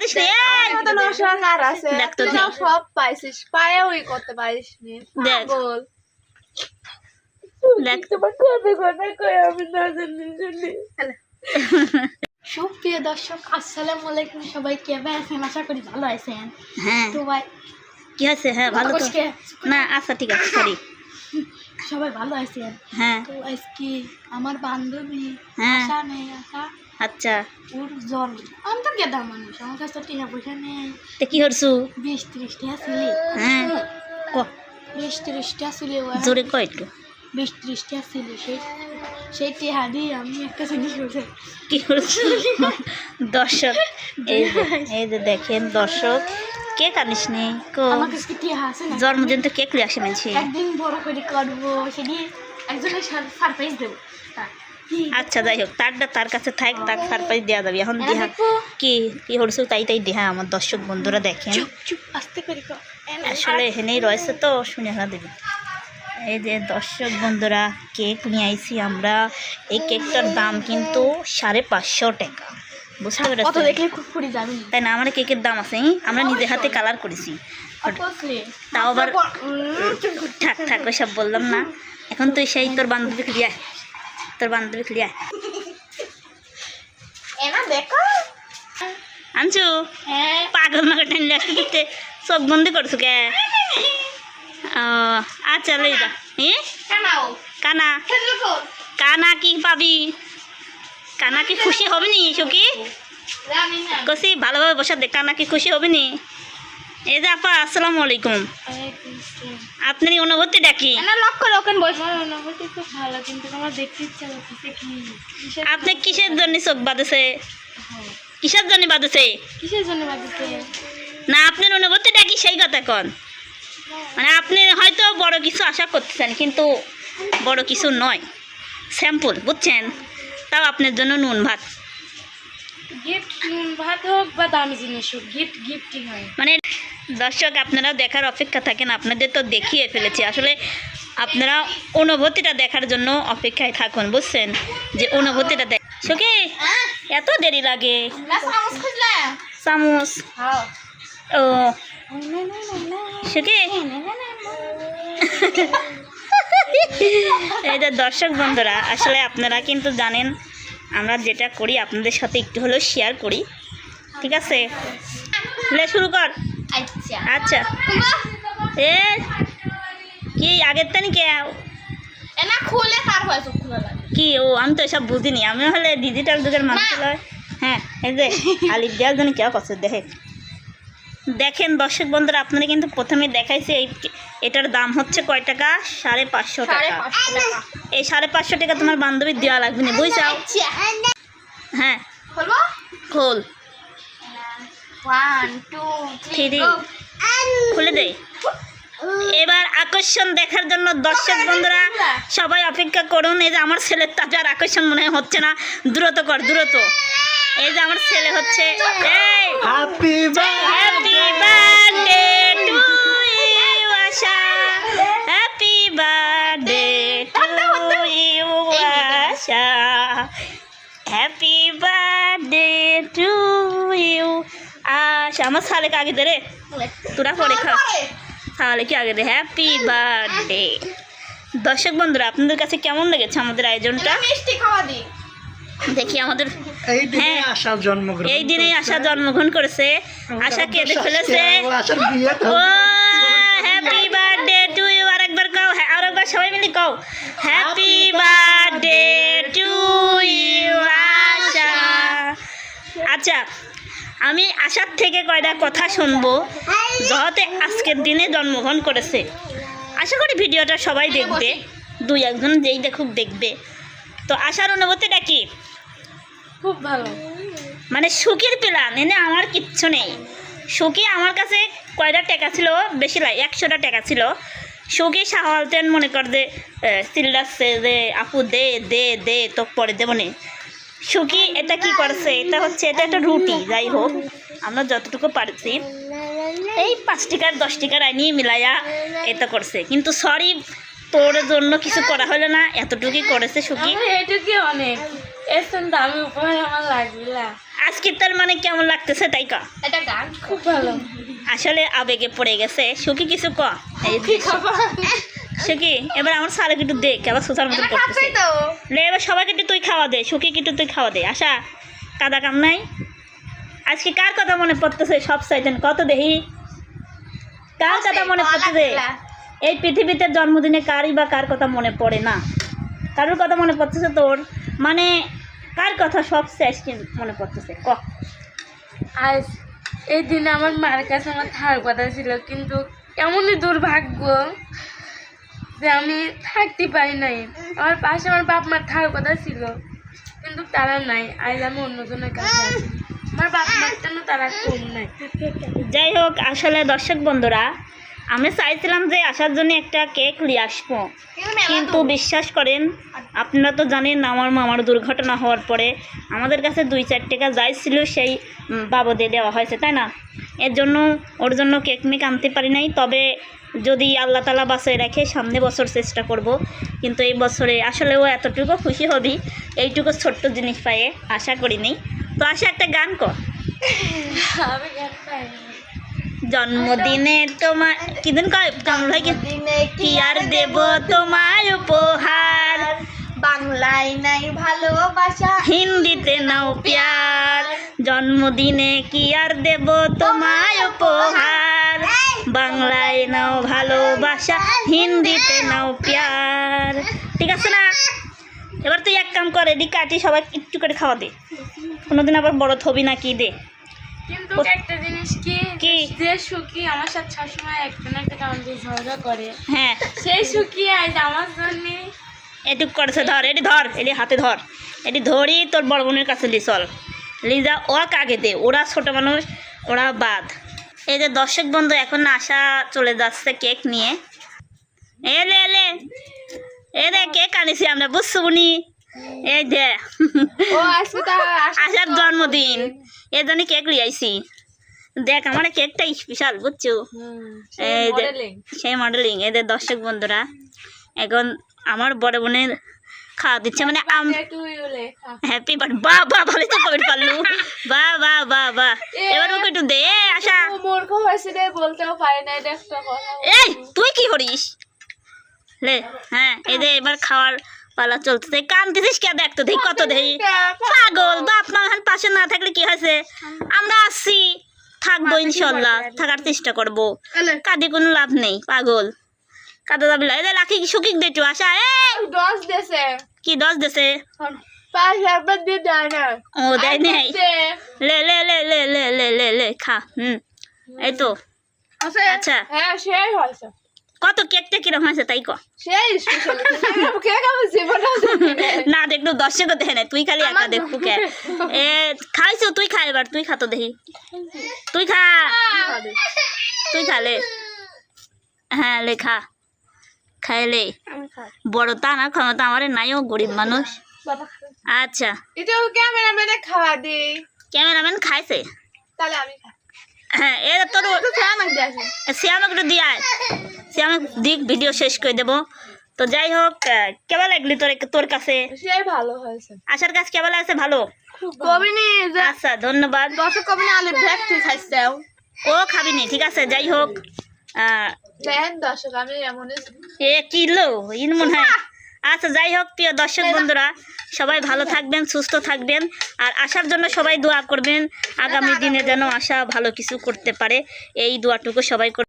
আছে। সব পাইছিস করতে পারিস সুপ্রিয় দর্শক আসসালামু আলাইকুম সবাই কেমন আছেন আশা করি ভালো আছেন হ্যাঁ তো ভাই কি হয়েছে হ্যাঁ ভালো তো না আচ্ছা ঠিক আছে সরি সবাই ভালো আছেন? হ্যাঁ। তো আজকে আমার বান্ধবী হ্যাঁ। আশা নেই আশা। আচ্ছা। ওর জ্বর। আমি তো গেদা মানুষ আমার কাছে তো টিকা পয়সা নেই। তো কি করছু? বিশ ত্রিশ টাকা ছিলি। হ্যাঁ। ক? বিশ ত্রিশ টাকা ছিলি জোরে কয় একটু। বিশ ত্রিশ টাকা ছিল সেই সেই টেহা দিয়ে আমি একটা জিনিস করছি কি করছু দর্শক এই যে এই যে দেখেন দর্শক কে কানিস নি? জন্মদিন তো কেক লিয়ে আসে মানছি একদিন বড় করে করব সেটি একজনের সারপ্রাইজ দেবো। আচ্ছা যাই হোক তারটা তার কাছে থাক তার সারপ্রাইজ দেওয়া যাবে। এখন দেহা। কি কি করছু তাই তাই দেহা আমার দর্শক বন্ধুরা দেখেন। আসলে এখানেই রয়েছে তো শুনে না দেবে। এই যে দর্শক বন্ধুরা কেক নিয়ে আইছি আমরা। এই কেকটার দাম কিন্তু সাড়ে পাঁচশো টাকা। বুঝতে পেরেছি দেখলে তাই না? আমার কেকের দাম আছে আমরা নিজে হাতে কালার করেছি। তাও আবার ঠাক ঠাক সব বললাম না। এখন তুই সেই তোর বান্ধবী ক্লিয়ার তোর বান্ধবী ক্লিয়ার আনছু? হ্যাঁ। পাগল মাগল আসতে চোখ বন্দি করছ কে? আচ্ছা লই যা। কানা। কানা কি পাবি? কানা কি খুশি হবে নি না কষি ভালোভাবে বসা দে কানা কি খুশি হবে নি? এই যে আপা আসসালামু আলাইকুম। আপনার অনুভূতি ডাকি লক্ষ্য অনুভূতি খুব ভালো কিন্তু আমার দেখতে ইচ্ছা করতেছে কি? আপনি কিসের জন্য চোখ বাঁধেছে? কিসের জন্য বাঁধেছে? কিসের জন্য বাজছে না আপনার অনুভূতি ডাকি সেই কথা কন। মানে আপনি হয়তো বড় কিছু আশা করতেছেন কিন্তু বড় কিছু নয়। স্যাম্পল বুঝছেন? তাও আপনার জন্য নুন ভাত। গিফট ভাত হোক বা দামি জিনিস হোক গিফট গিফটই হয়। মানে দর্শক আপনারা দেখার অপেক্ষা থাকেন আপনাদের তো দেখিয়ে ফেলেছি। আসলে আপনারা অনুভূতিটা দেখার জন্য অপেক্ষায় থাকুন বুঝছেন? যে অনুভূতিটা দেখ সুখী এত দেরি লাগে। চামচ হ্যাঁ। ও সুখী এই যে দর্শক বন্ধুরা আসলে আপনারা কিন্তু জানেন আমরা যেটা করি আপনাদের সাথে একটু হলেও শেয়ার করি। ঠিক আছে? লে শুরু কর। আচ্ছা। আচ্ছা। এ কি আগের তানি কে খুলে তারপরে ও আমি তো এসব বুঝিনি। আমি হলে ডিজিটাল যুগের মানুষ হ্যাঁ এই যে আলিফ দেওয়ার জন্য কেউ কথা দেখে দেখেন দর্শক বন্ধুরা আপনারা কিন্তু প্রথমে দেখাইছে এই এটার দাম হচ্ছে কয় টাকা? সাড়ে পাঁচশো টাকা। এই সাড়ে পাঁচশো টাকা তোমার বান্ধবীর দেওয়া লাগবে না বুঝছাও আচ্ছা হ্যাঁ। খোল। থ্রি খুলে দে। এবার আকর্ষণ দেখার জন্য দর্শক বন্ধুরা সবাই অপেক্ষা করুন এই যে আমার ছেলের তাজা আর আকর্ষণ মনে হচ্ছে না। দ্রুত কর দ্রুত। এই যে আমার ছেলে হচ্ছে। এই। Happy happy birthday to you Asha. Happy birthday to you Asha. Happy birthday to you Asha. আমার সালেকে আগে দে রে? তোরা পরে খা। তাহলে কি আগে দে? হ্যাপি বার্থডে দর্শক বন্ধুরা আপনাদের কাছে কেমন লেগেছে আমাদের আয়োজনটা? মিষ্টি খাওয়া দি দেখি আমাদের এই দিনে হ্যাঁ। আশা জন্মগ্রহণ এই দিনেই আশা জন্মগ্রহণ করেছে। আশা কেঁদে ফেলেছে? ও হ্যাপি বার্থডে টু ইউ আরেকবার কও হ্যাঁ আরেকবার সবাই মিলে কও। Happy birthday to you Asha আচ্ছা আমি আশার থেকে কয়টা কথা শুনব? যহতে আজকের দিনে জন্মগ্রহণ করেছে। আশা করি ভিডিওটা সবাই দেখবে। দুই একজন যেই দেখুক দেখবে। তো আশার অনুভূতিটা কি? খুব ভালো। মানে সুখের প্ল্যান এনে আমার কিচ্ছু নেই। সুখী আমার কাছে কয়টা টাকা ছিল? বেশি লাই একশোটা টাকা ছিল। সুখী সাহালতেন মনে কর যে চিল্লাচ্ছে যে আপু দে দে দে তো পরে দেবো নে। সুখী এটা কি করছে? এটা হচ্ছে এটা একটা রুটি যাই হোক আমরা যতটুকু পারছি। এই পাঁচ টিকার দশ টিকার আইনি মিলাইয়া এটা করছে। কিন্তু সরি তোর জন্য কিছু করা হলো না এতটুকুই করেছে সুখী। এটুকুই অনেক। এর দামি উপহার আমার লাগবে না। আজকে তার মানে কেমন লাগতেছে তাই ক। এটা গান খুব ভালো। আসলে আবেগে পড়ে গেছে। সুখী কিছু ক? সুখী এবার আমার সারা একটু দেখ আবার সোশ্যাল মতো করতেছে এবার সবাইকে একটু তুই খাওয়া দে সুখী একটু তুই খাওয়া দে। আশা কাদা কাম নাই। আজকে কার কথা মনে পড়তেছে? সব সাইতেন কত দেহি? কার কথা মনে পড়তেছে? এই পৃথিবীতে জন্মদিনে কারই বা কার কথা মনে পড়ে না? কারোর কথা মনে পড়তেছে তোর? মানে কার কথা সব শেষ মনে পড়তেছে? ক? আজ এই দিনে আমার মার কাছে আমার থাকার কথা ছিল কিন্তু এমনই দুর্ভাগ্য যে আমি থাকতে পারি নাই। আমার পাশে আমার বাপ মার থাকার কথা ছিল কিন্তু তারা নাই। আজ আমি অন্যজনের কাছে আমার বাপ মার জন্য তারা কম নাই। যাই হোক আসলে দর্শক বন্ধুরা আমি চাইছিলাম যে আসার জন্য একটা কেক নিয়ে আসব। কিন্তু বিশ্বাস করেন আপনারা তো জানেন আমার মামার দুর্ঘটনা হওয়ার পরে আমাদের কাছে দুই চার টাকা যাই ছিল সেই বাবদে দেওয়া হয়েছে তাই না? এর জন্য ওর জন্য কেক মেক আনতে পারি নাই তবে যদি আল্লাহ তালা বাসায় রাখে সামনে বছর চেষ্টা করব। কিন্তু এই বছরে আসলে ও এতটুকু খুশি হবি এইটুকু ছোট্ট জিনিস পায়ে আশা করিনি তো আসে একটা গান কর। আমি গান পাই। জন্মদিনে তোমার কি দিন কয়? কামল কি আর দেব তোমার উপহার? বাংলায় নাই ভালোবাসা হিন্দিতে নাও প্যার। জন্মদিনে কি আর দেব তোমার উপহার? বাংলায় নাও ভালোবাসা হিন্দিতে নাও প্যার। ঠিক আছে না? এবার তুই এক কাম কর এদিকে কাটি সবাই একটু করে খাওয়া দে। কোনোদিন আবার বড় থবি না কি দে। কিন্তু একটা জিনিস কি? কি? যে সুখী আমার সাথে সবসময় একটা না একটা কারণ দিয়ে ঝগড়া করে। হ্যাঁ। সেই সুখী আজ আমার জন্যে এটুক করেছে ধর এটি ধর এটি হাতে ধর। এটি ধরি তোর বড় বোনের কাছে লি চল। লিজা ওরা কাকে দে? ওরা ছোট মানুষ ওরা বাদ। এই যে দর্শক বন্ধু এখন আশা চলে যাচ্ছে কেক নিয়ে। এলে এলে এ রে কেক আনিছি আমরা বুঝছ বুনি? এই দে ও আজকে তো আশার জন্মদিন। এর জন্য কেক লিয়ে আইছি। দেখ আমার কেকটা স্পেশাল বুঝছ? এই যে সেই মডেলিং এদের দর্শক বন্ধুরা এখন আমার বড় বোনের খাওয়া দিচ্ছে মানে হ্যাপি বার্থ বা বা ভালো তো কমেন্ট পারলু বা বা বা বা। এবার ওকে একটু দে আশা। মূর্খ হয়েছে রে বলতেও পারে না একটা এই তুই কি করিস? লে হ্যাঁ এই যে এবার খাওয়ার পালা চলতেছে কান্দিছিস কে দেখতো দেখি কত দেখি পাগল বাপ মা পাশে না থাকলে কি হয়েছে? আমরা আসছি থাকব ইনশাল্লাহ থাকার চেষ্টা করব। কাঁদে কোনো লাভ নেই পাগল। কাঁদে দেটু আসা এ দশ দেশে কি দশ দেশে ও দেয় লে লে লে লে লে লে লে খা হুম। এই তো। আচ্ছা।, আচ্ছা। হ্যাঁ সেই হয়েছে। কত কেক কেকটা কীরকম হয়েছে তাই ক। না দেখল দর্শকও দেখে নাই। তুই খালি একা দেখু কে এ খাইছো? তুই খা এবার তুই খা তো দেখি। তুই খা। তুই খা লে। হ্যাঁ লে খা। খাইলে বড় তা না ক্ষমতা আমার নাইও গরিব মানুষ। আচ্ছা। এটা ক্যামেরাম্যানে খাওয়া দিই ক্যামেরাম্যান খাইছে? তাহলে আমি খাই। হ্যাঁ তোর দিয়ে আমাকে একটু দিয়ে আয়। দিক ভিডিও শেষ করে দেবো। তো যাই হোক কেমন লাগলি তোর তোর কাছে? ভালো হয়েছে। আশার কাছে কেমন আছে? ভালো? কবিনি আচ্ছা ধন্যবাদ। দর্শক কবিনি আলু খাইছে ও খাবি নি ঠিক আছে যাই হোক। আহ, দর্শক আমি এমন এ কিলো ইন মনে হয়। আচ্ছা যাই হোক প্রিয় দর্শক বন্ধুরা সবাই ভালো থাকবেন সুস্থ থাকবেন আর আসার জন্য সবাই দোয়া করবেন আগামী দিনে যেন আশা ভালো কিছু করতে পারে এই দোয়াটুকু সবাই কর-